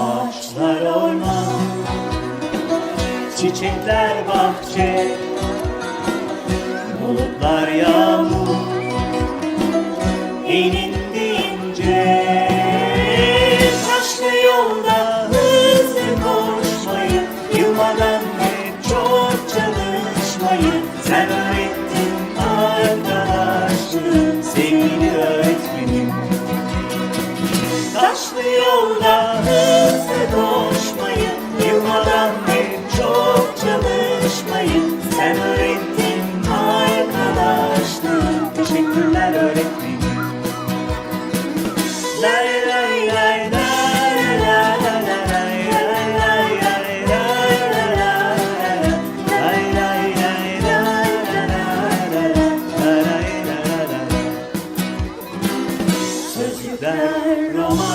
Ağaçlar orman, çiçekler bahçe, bulutlar yağmur, Taşlı yolda hızlı koşmayı, yılmadan ve çok çalışmayı sen öğrettin arkadaşlığım. Teşekkürler öğretmenim. Lay lay lay lay la la la lay lay lay lay lay la la la lay lay lay la la la la lay la la la Sözcükler roman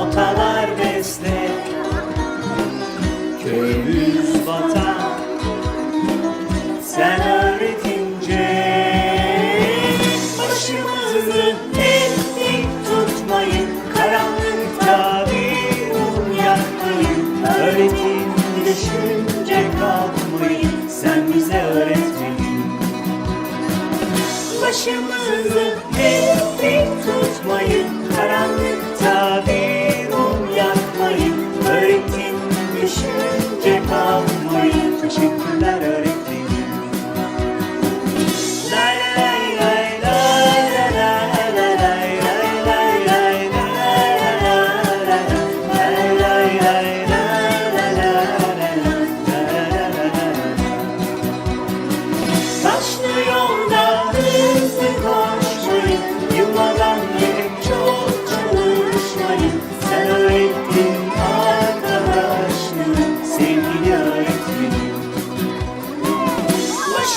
Notalar beste Köyümüz vatan Sen öğretince. Başımızı hep dik tutmayın Karanlıkta bir mum yakmayın. Öğretin düşünce kalkmayın Sen bize öğretmeyin. Başımızı hep dik Teşekkürler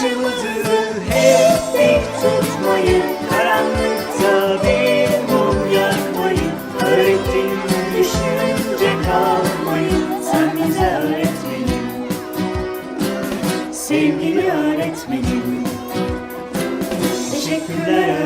Başımızı hep dik tutmayın Karanlıkta bir mum yakmayın. Öğrettin düşünce kalmayın Sen bize öğretmenim Sevgili öğretmenim Teşekkürler